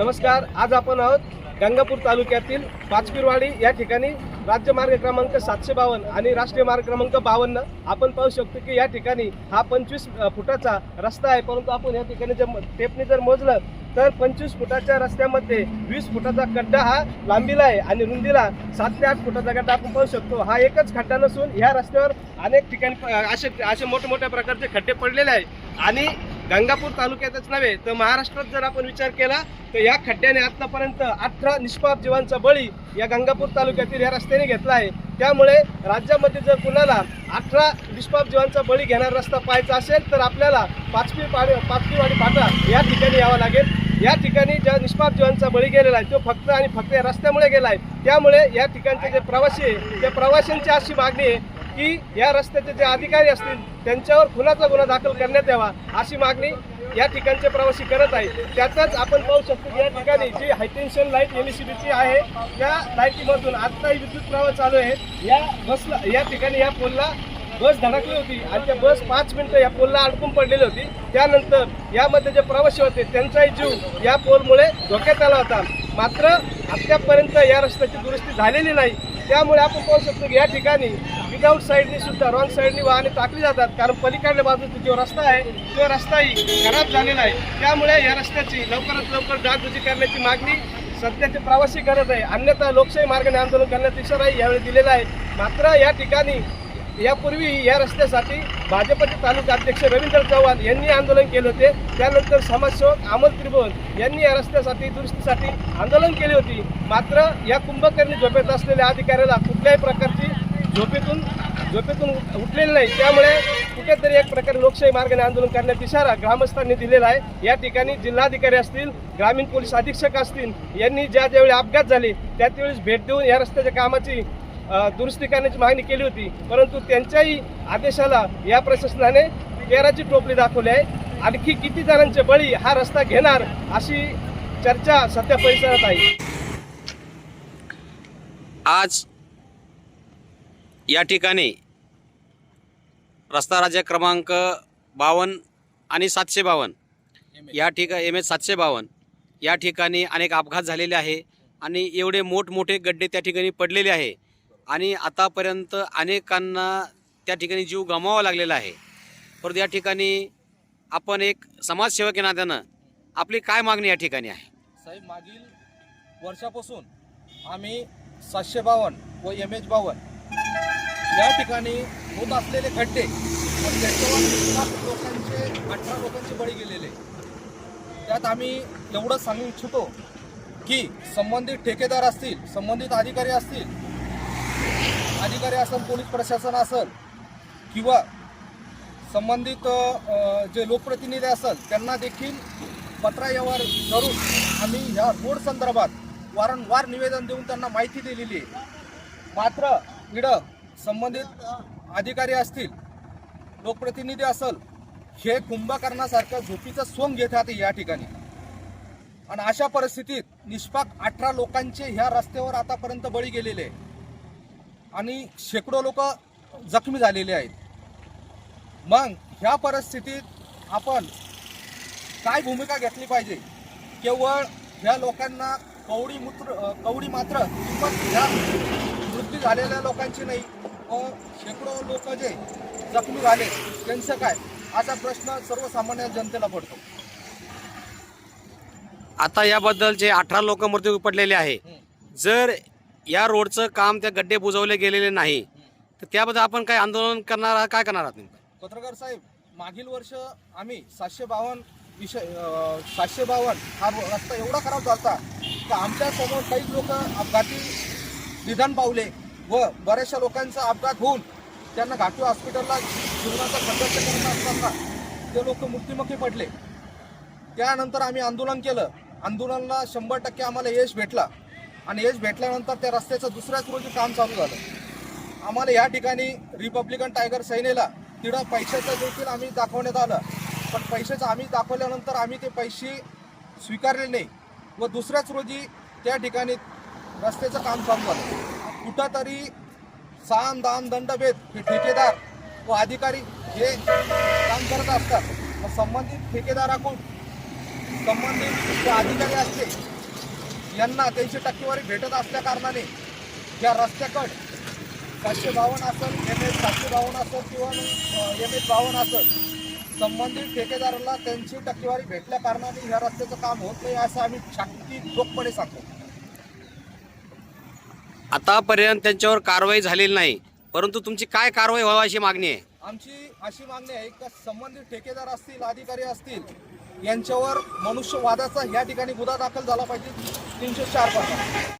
नमस्कार आज आपण आहोत गंगापूर तालुक्यातील पाचपीरवाडी या ठिकाणी राज्यमार्ग क्रमांक सातशे बावन्न आणि राष्ट्रीय मार्ग क्रमांक बावन्न. आपण पाहू शकतो की या ठिकाणी हा पंचवीस फुटाचा रस्ता आहे परंतु आपण या ठिकाणी जर टेपने जर मोजलं तर पंचवीस फुटाच्या रस्त्यामध्ये वीस फुटाचा खड्डा हा लांबीला आहे आणि रुंदीला सात ते आठ फुटाचा खड्डा आपण पाहू शकतो. हा एकच खड्डा नसून ह्या रस्त्यावर अनेक ठिकाणी असे असे असे मोठमोठ्या प्रकारचे खड्डे पडलेले आहेत आणि गंगापूर तालुक्यातच नव्हे तर महाराष्ट्रात जर आपण विचार केला तर या खड्ड्याने आतापर्यंत अठरा निष्पाप जीवांचा बळी या गंगापूर तालुक्यातील या रस्त्याने घेतला आहे. त्यामुळे राज्यामध्ये जर कुणाला अठरा निष्पाप जीवांचा बळी घेणारा रस्ता पाहायचा असेल तर आपल्याला पाचपी पाडी पाचपीवाडी फाटा या ठिकाणी यावं लागेल. या ठिकाणी ज्या निष्पाप जीवांचा बळी गेलेला आहे तो फक्त आणि फक्त या रस्त्यामुळे गेला आहे. त्यामुळे या ठिकाणचे जे प्रवासी आहे त्या प्रवाशांची अशी मागणी आहे की या रस्त्याचे जे अधिकारी असतील त्यांच्यावर खुनाचा गुन्हा दाखल करण्यात यावा अशी मागणी या ठिकाणचे प्रवासी करत आहे त्यातच आपण पाहू शकतो की या ठिकाणी जी हायटेन्शन लाइट एल आहे त्या लाईटीमधून आत्ताही विद्युत प्रवाह चालू आहे. या बसला या ठिकाणी या पोलला बस धडकली होती आणि त्या बस पाच मिनटं या पोलला अडकून पडलेली होती. त्यानंतर यामध्ये जे प्रवासी होते त्यांचाही जीव या पोलमुळे धोक्यात आला होता. मात्र आत्तापर्यंत या रस्त्याची दुरुस्ती झालेली नाही. त्यामुळे आपण पाहू शकतो की या ठिकाणी विदाऊट साईडनी सुद्धा रॉंग साईडनी वाहने टाकली जातात. कारण पलीकडल्या बाजूचा जो रस्ता आहे तो रस्ताही खराब झालेला आहे. त्यामुळे या रस्त्याची लवकरात लवकर डागडुजी करण्याची मागणी सध्याचे प्रवासी करत आहे. अन्यथा लोकशाही मार्गाने आंदोलन करण्याचा इशाराही यावेळी दिलेला आहे. मात्र या ठिकाणी यापूर्वी या रस्त्यासाठी भाजपचे तालुका अध्यक्ष रवींद्र चव्हाण यांनी आंदोलन केले होते. त्यानंतर समाजसेवक अमोल त्रिभुवन यांनी या रस्त्यासाठी दुरुस्तीसाठी आंदोलन केले होती. मात्र या कुंभकर्णी झोपेत असलेल्या अधिकाऱ्याला कुठल्याही प्रकारची झोपेतून झोपेतून उठलेली नाही. त्यामुळे कुठेतरी एक प्रकारे लोकशाही मार्गाने आंदोलन करण्याचा इशारा ग्रामस्थांनी दिलेला आहे. या ठिकाणी जिल्हाधिकारी असतील ग्रामीण पोलीस अधीक्षक असतील यांनी ज्या ज्यावेळी अपघात झाले त्या त्यावेळेस भेट देऊन या रस्त्याच्या कामाची दुरुस्ती करण्याची मागणी केली होती. परंतु त्यांच्याही आदेशाला या प्रशासनाने तेराची टोपली दाखवली आहे. आणखी किती जणांचे बळी हा रस्ता घेणार अशी चर्चा सध्या परिसरात आहे. आज या ठिकाणी रस्ता राज्य क्रमांक बावन्न आणि सातशे बावन्न या ठिकाणी एम एच सातशे बावन्न या ठिकाणी अनेक अपघात झालेले आहे आणि एवढे मोठमोठे गड्डे त्या ठिकाणी पडलेले आहे. आणि आतापर्यंत अनेकांना त्या ठिकाणी जीव गमावा लागलेला आहे. परंतु या ठिकाणी आपण एक समाजसेवक या नात्यानं आपली काय मागणी या ठिकाणी आहे? साहेब मागील वर्षापासून आम्ही सातशे बावन्न व एम एच बावन्न या ठिकाणी होत असलेले खड्डे त्याच्यावर लोकांचे अठरा लोकांचे बळी गेलेले त्यात आम्ही एवढं सांगू इच्छितो की संबंधित ठेकेदार असतील संबंधित अधिकारी असतील अधिकारी असेल पोलीस प्रशासन असेल किंवा संबंधित जे लोकप्रतिनिधी असेल त्यांना देखील पत्रव्यवहार करून आम्ही ह्या रोड संदर्भात वारंवार निवेदन देऊन त्यांना माहिती दिलेली आहे. मात्र इडं संबंधित अधिकारी असतील लोकप्रतिनिधी असेल हे कुंभकर्णासारखं झोपीचं सोंग घेतात या ठिकाणी. आणि अशा परिस्थितीत निष्पाक अठरा लोकांचे ह्या रस्त्यावर आतापर्यंत बळी गेलेले आहे. आणि शेकडो लोक जखमी झालेले आहेत. मग ह्या परिस्थितीत आपण काय भूमिका घेतली पाहिजे? केवळ ह्या लोकांना कवडी मूत्र कवडी मात्र किंमत ह्या मृत्यू झालेल्या लोकांची नाही व शेकडो लोक जे जखमी झाले त्यांचं काय? असा प्रश्न सर्वसामान्य जनतेला पडतो. आता याबद्दल जे अठरा लोक मृत्यू पडलेले आहे जर या रोडचं काम त्या गड्डे बुजवले गेलेले नाही. तर त्याबद्दल आपण काय आंदोलन करणार आहात? काय करणार आहात नेमकं? पत्रकार साहेब मागील वर्ष आम्ही सातशे बावन्न विषय अं, सातशे बावन्न हा रो- रस्ता एवढा खराब झाला तर आमच्यासमोर काही लोक अपघाती निधन पावले व बऱ्याचशा लोकांचा अपघात होऊन त्यांना घाटी हॉस्पिटलला जीवनाचा संघर्ष करत असताना ते लोक मृत्युमुखी पडले. त्यानंतर आम्ही आंदोलन केलं. आंदोलनाला शंभर टक्के आम्हाला यश भेटला. आणि यश भेटल्यानंतर त्या रस्त्याचं दुसऱ्याच रोजी काम चालू झालं. आम्हाला या ठिकाणी रिपब्लिकन टायगर सेनेला तिथं पैशाचं देखील आम्ही दाखवण्यात आलं. पण पैशाचं आम्ही दाखवल्यानंतर आम्ही ते पैसे स्वीकारले नाही व दुसऱ्याच रोजी त्या ठिकाणी रस्त्याचं काम चालू झालं. कुठंतरी साम दाम दंडभेद हे ठेकेदार व अधिकारी हे काम करत असतात. व संबंधित ठेकेदाराकडून संबंधित जे अधिकारी असते यांना त्यांची टक्केवारी भेटत असल्या कारणाने या रस्त्याकड सातशे बावन्न असेल एम एच सातशे बावन्न असेल किंवा एम एच बावन्न असेल संबंधित ठेकेदाराला त्यांची टक्केवारी भेटल्या कारणाने ह्या रस्त्याचं काम होत नाही असं आम्ही शाक्ती ठोकपणे सांगतो. आतापर्यंत त्यांच्यावर कारवाई झालेली नाही. परंतु तुमची काय कारवाई व्हावी अशी मागणी आहे? आमची अशी मागणी आहे का संबंधित ठेकेदार असतील अधिकारी असतील यांच्यावर मनुष्यवादाचा या ठिकाणी गुन्हा दाखल झाला पाहिजे. तीनशे चारपासून.